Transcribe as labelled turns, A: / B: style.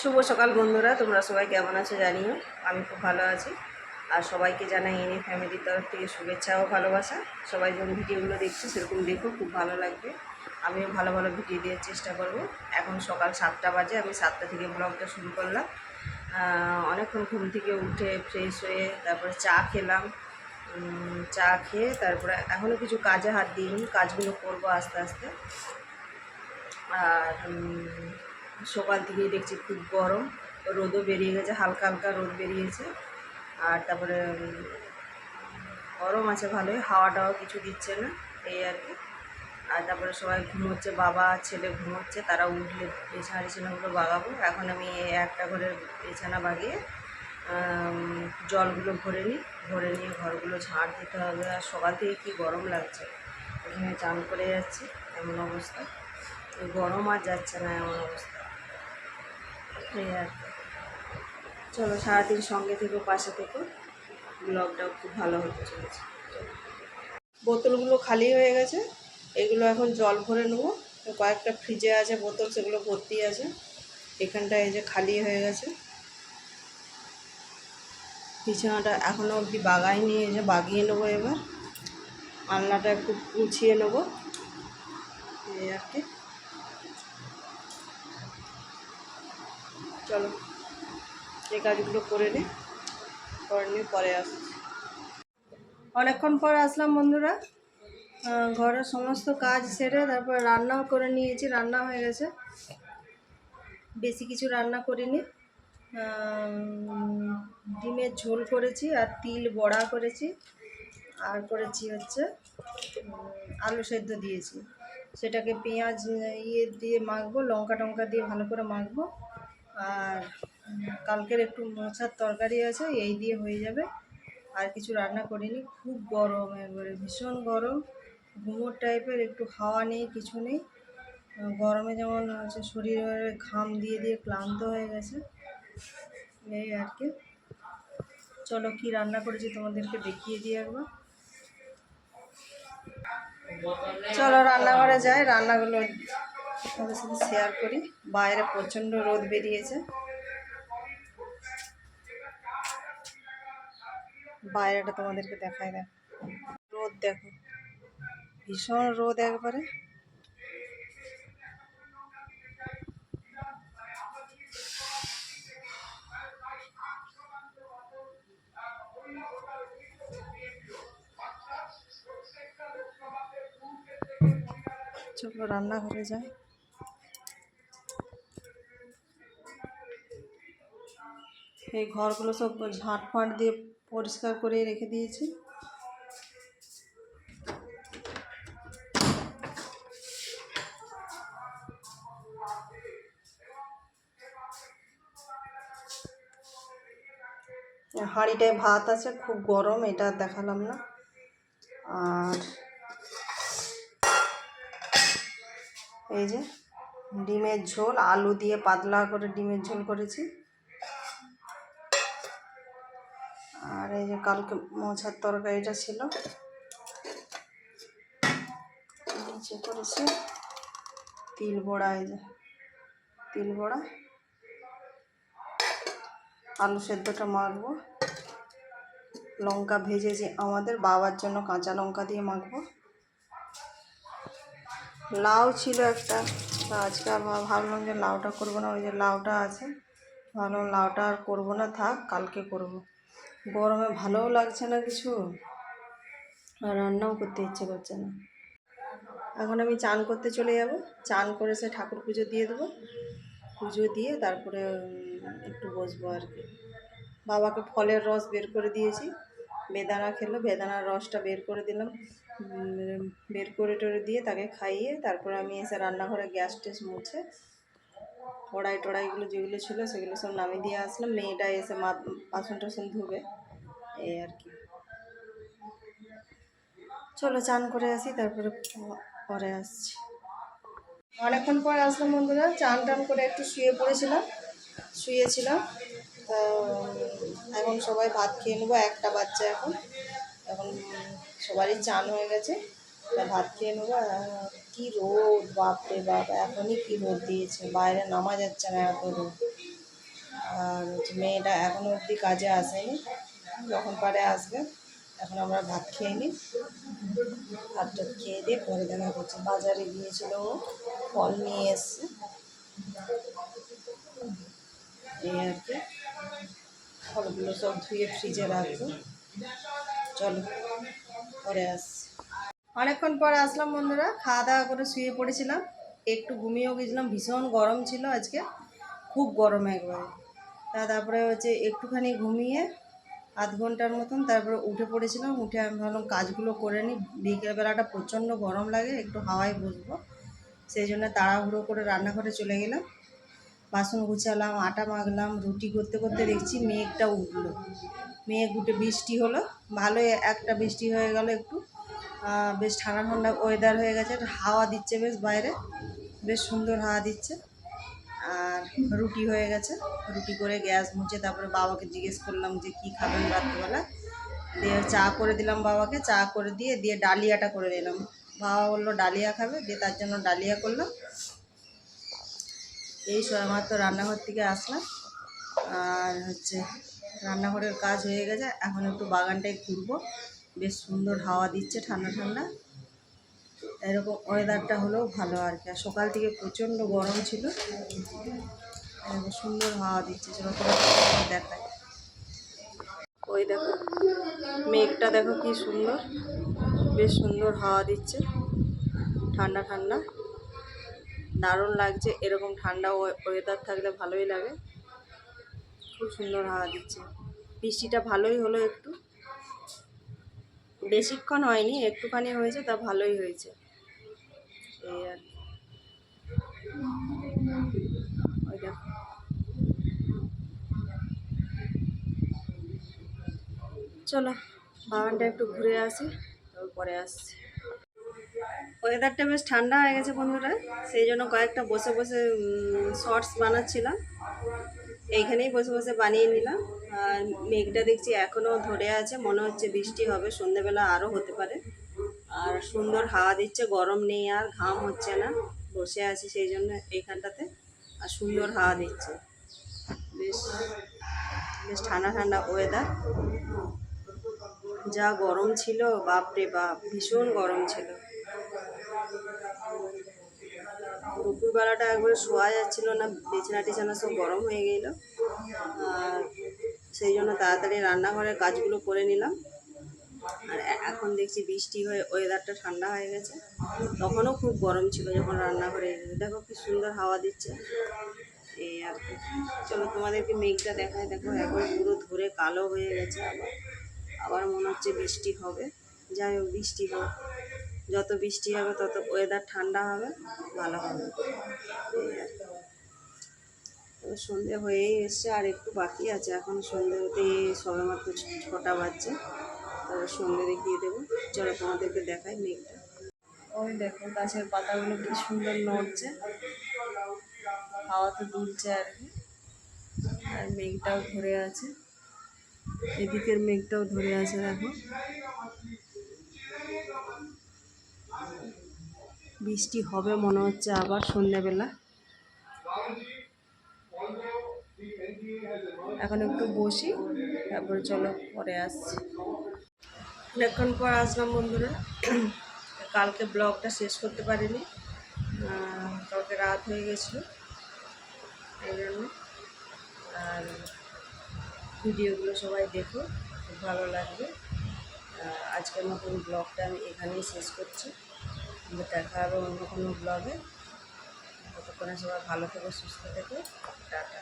A: শুভ সকাল বন্ধুরা, তোমরা সবাই কেমন আছো জানিও। আমি খুব ভালো আছি। আর সবাইকে জানাই এনে ফ্যামিলির তরফ থেকে শুভেচ্ছা ও ভালোবাসা। সবাই যখন ভিডিওগুলো দেখছ, সেরকম দেখো, খুব ভালো লাগবে। আমিও ভালো ভালো ভিডিও দেওয়ার চেষ্টা করব। এখন সকাল সাতটা বাজে, আমি সাতটা থেকে ব্লগটা শুরু করলাম। অনেকক্ষণ ঘুম থেকে উঠে ফ্রেশ হয়ে তারপরে চা খেলাম। চা খেয়ে তারপরে এখনও কিছু কাজে হাত দিইনি, কাজগুলো করব আস্তে আস্তে। আর সকাল থেকেই দেখছি খুব গরম, রোদও বেরিয়ে গেছে, হালকা হালকা রোদ বেরিয়েছে। আর তারপরে, গরম আছে ভালোই হাওয়া টাওয়া কিছু দিচ্ছে না, এই আর কি। আর তারপরে সবাই ঘুমোচ্ছে, বাবা, ছেলে ঘুমোচ্ছে, তারা উঠলে বিছানা টিছানাগুলো বাগাবো। এখন আমি একটা করে বিছানা বাগিয়ে জলগুলো ভরে নিই, ভরে নিয়ে ঘরগুলো ঝাড় দিতে হবে। আর সকাল থেকে কী গরম লাগছে এখানে চান করে যাচ্ছি, এমন অবস্থা। গরম আর যাচ্ছে না, এমন অবস্থা। আর কি। চলো সারাদিন সঙ্গে থেকো, পাশে থেকো। ব্লগটাও খুব ভালো হতে চলেছে। বোতলগুলো খালি হয়ে গেছে। এগুলো এখন জল ভরে নেব। কয়েকটা ফ্রিজে আছে বোতল, সেগুলো ভর্তি আছে। এখানটা এই যে খালি হয়ে গেছে। বিছানাটা এখনও অবধি বাগাইনি, এই যে বাগিয়ে নেব এবার। আলনাটা একটু গুছিয়ে নেব। এই আর কি। চলো এই কাজগুলো করে নিই করে নিয়ে পরে আসছি। অনেকক্ষণ পর আসলাম বন্ধুরা। ঘরের সমস্ত কাজ সেরে তারপর রান্নাও করে নিয়েছি, রান্না হয়ে গেছে। বেশি কিছু রান্না করিনি। ডিমের ঝোল করেছি আর তিল বড়া করেছি। আর করেছি হচ্ছে আলু সেদ্ধ দিয়েছি। সেটাকে পেঁয়াজ ইয়ে দিয়ে মাখবো লঙ্কা টঙ্কা দিয়ে ভালো করে মাখবো। আর কালকের একটু মোচার তরকারি আছে, এই দিয়ে হয়ে যাবে। আর কিছু রান্না করিনি, খুব গরম একবারে, ভীষণ গরম। ঘুমোর টাইপের, একটু হাওয়া নেই, কিছু নেই। গরমে যেমন হচ্ছে শরীরে ঘাম দিয়ে দিয়ে ক্লান্ত হয়ে গেছে, এই আর কি। চলো কি রান্না করেছি তোমাদেরকে দেখিয়ে দিই একবার। চলো রান্নাঘরে যাই, রান্নাগুলো তোমাদের সাথে শেয়ার করি। বাইরে প্রচণ্ড রোদ বেরিয়েছে। বাইরেটা তোমাদেরকে দেখাই দেখ। রোদ দেখো। ভীষণ রোদ একবারে। চলো রান্নাঘরে যাই। এই ঘরগুলো সব ঝাঁট ফাঁট দিয়ে পরিষ্কার করে রেখে দিয়েছি। হাঁড়িটায় ভাত আছে, খুব গরম, এটা দেখালাম না। আর এই যে ডিমের ঝোল, আলু দিয়ে পাতলা করে ডিমের ঝোল করেছি। আর এই যে কালকে মোছার তরকারিটা ছিল। নিচে করেছি তিল বড়া এই যে, তিল বড়া। আলু সেদ্ধটা মাখবো। লঙ্কা ভেজেছি আমাদের বাবার জন্য, কাঁচা লঙ্কা দিয়ে মাখবো। লাউ ছিল একটা আজকে আর ভাবলাম যে লাউটা করব না, ওই যে লাউটা আছে। ভাবলাম লাউটা আর করব না, থাক, কালকে করব। গরমে ভালোও লাগছে না কিছু আর রান্নাও করতে ইচ্ছে করছে না। এখন আমি চান করতে চলে যাব। চান করে সে ঠাকুর পুজো দিয়ে দেবো। পুজো দিয়ে তারপরে একটু বসবো আর কি। বাবাকে ফলের রস বের করে দিয়েছি। বেদানা খেলো, বেদানার রসটা বের করে দিলাম। বের করে টরে দিয়ে তাকে খাইয়ে তারপরে আমি এসে রান্নাঘরে গ্যাস টেস মুছে কড়াই টড়াইগুলো যেগুলো ছিল সেগুলো সব নামিয়ে দিয়ে আসলাম। মেয়েটা এসে মা বাসন টাসন ধুবে, এই আর কি। চলো, চান করে আসি, তারপরে পরে আসছি। অনেকক্ষণ পর আসলাম বন্ধুরা, চান টান করে একটু শুয়ে পড়েছিলাম, শুয়েছিলাম। তো, এখন সবাই ভাত খেয়ে নেব, একটা বাচ্চা এখন। এখন সবারই চান হয়ে গেছে ভাত খেয়ে নেব। কী রোদ বাপরে বাপ, এখনই কি রোদ দিয়েছে? বাইরে নামা যাচ্ছে না এত রোদ। আর হচ্ছে মেয়েটা এখনও অবধি কাজে আসেনি। যখন পারে আসবে, এখন আমরা ভাত খেয়ে নিই। ভাত টাত খেয়ে দিয়ে পরে দেখা করছে। বাজারে গিয়েছিল ও, ফল নিয়ে এসছে। এই আর কি। ফলগুলো সব ধুয়ে ফ্রিজে রাখব। চলো, পরে আসছি। অনেকক্ষণ পর আসলাম বন্ধুরা, খাওয়া দাওয়া করে শুয়ে পড়েছিলাম। একটু ঘুমিয়েও গেছিলাম, ভীষণ গরম ছিল আজকে, খুব গরম একবারে। তা তারপরে হচ্ছে একটুখানি ঘুমিয়ে আধ ঘণ্টার মতন তারপরে উঠে পড়েছিলাম, উঠে আমি ভাবলাম কাজগুলো করে নিই। বিকেলবেলাটা প্রচণ্ড গরম লাগে, একটু হাওয়ায় বসবো। সেই জন্য তাড়াহুড়ো করে রান্নাঘরে চলে গেলাম। বাসন গুছালাম, আটা মাখলাম, রুটি করতে করতে দেখছি মেঘটা উঠল। মেঘ উঠে বৃষ্টি হলো, ভালোই একটা বৃষ্টি হয়ে গেল একটু। বেশ ঠান্ডা ঠান্ডা ওয়েদার হয়ে গেছে হাওয়া দিচ্ছে বেশ বাইরে, বেশ সুন্দর হাওয়া দিচ্ছে। আর রুটি হয়ে গেছে, রুটি করে গ্যাস মুছে তারপরে বাবাকে জিজ্ঞেস করলাম যে কি খাবেন রাত্রিবেলা। দিয়ে চা করে দিলাম বাবাকে, চা করে দিয়ে দিয়ে ডালিয়াটা করে দিলাম বাবা বলল, ডালিয়া খাবে? দিয়ে তার জন্য ডালিয়া করলাম। এই মাত্র রান্নাঘর থেকে আসলাম। আর হচ্ছে রান্নাঘরের কাজ হয়ে গেছে, এখন একটু বাগানটায় ঘুরবো। বেশ সুন্দর হাওয়া দিচ্ছে ঠান্ডা ঠান্ডা। এরকম ওয়েদারটা হলেও ভালো আর কি। আর সকাল থেকে প্রচণ্ড গরম ছিল। এরকম সুন্দর হাওয়া দিচ্ছে চলো তোমাদের দেখায়। ওই দেখো, মেঘটা দেখো কি সুন্দর। বেশ সুন্দর হাওয়া দিচ্ছে। ঠান্ডা ঠান্ডা। দারুণ লাগছে এরকম ঠান্ডা ওয়েদার থাকলে ভালোই লাগে। খুব সুন্দর হাওয়া দিচ্ছে। বৃষ্টিটা ভালোই হলো একটু। বেশিক্ষণ হয়নি, একটুখানি হয়েছে, তা ভালোই হয়েছে। এই আর চলো, বাগানটা একটু ঘুরে আসি, তারপর পরে আসছি। ওয়েদারটা বেশ ঠান্ডা হয়ে গেছে বন্ধুরা, সেই জন্য কয়েকটা বসে বসে শর্টস বানাচ্ছিলাম। এইখানেই বসে বসে বানিয়ে নিলাম। আর মেঘটা দেখছি এখনও ধরে আছে, মনে হচ্ছে বৃষ্টি হবে, সন্ধেবেলা আরও হতে পারে। আর সুন্দর হাওয়া দিচ্ছে, গরম নেই আর ঘাম হচ্ছে না, বসে আছি সেই জন্য এইখানটাতে। আর সুন্দর হাওয়া দিচ্ছে। বেশ বেশ ঠান্ডা ঠান্ডা ওয়েদার যা গরম ছিল, বাপরে বাপ, ভীষণ গরম ছিল। দুপুরবেলাটা একবারে শোয়া যাচ্ছিল না, বিছানা টিছানা সব গরম হয়ে গেল। আর সেই জন্য তাড়াতাড়ি রান্নাঘরের কাজগুলো করে নিলাম। আর এখন দেখছি বৃষ্টি হয়ে ওয়েদারটা ঠান্ডা হয়ে গেছে। তখনও খুব গরম ছিল যখন রান্নাঘরে। দেখো কি সুন্দর হাওয়া দিচ্ছে। এই আর চলো তোমাদেরকে মেঘটা দেখায়। দেখো একবার পুরো ধরে কালো হয়ে গেছে আবার। আবার মনে হচ্ছে বৃষ্টি হবে। যাই হোক, বৃষ্টি হোক। যত বৃষ্টি হবে, তত ওয়েদার ঠান্ডা হবে, ভালো হবে। সন্ধে হয়েই এসছে, আর একটু বাকি আছে। এখন সন্ধে হতে সবে মাত্র ছটা বাজছে। তবে সন্ধে দেখিয়ে দেবো। চলো তোমাদেরকে দেখাই মেঘটা। ওই দেখো, গাছের পাতাগুলো কি সুন্দর নড়ছে। হাওয়া তো দুলছে আর কি। আর মেঘটাও ধরে আছে। এদিকের মেঘটাও ধরে আছে, দেখো। বৃষ্টি হবে মনে হচ্ছে আবার সন্ধ্যেবেলা। এখন একটু বসি, তারপরে চলো পরে আসছি। অনেকক্ষণ পর আসলাম বন্ধুরা। কালকে ব্লগটা শেষ করতে পারিনি। কালকে রাত হয়ে গেছিল। এই জন্য। আর ভিডিওগুলো সবাই দেখো, খুব ভালো লাগবে। আজকের মতন ব্লগটা আমি এখানেই শেষ করছি। দেখা হবে অন্য কোনো ব্লগে ততক্ষণে সবাই ভালো থেকো সুস্থ থেকো। টাটা।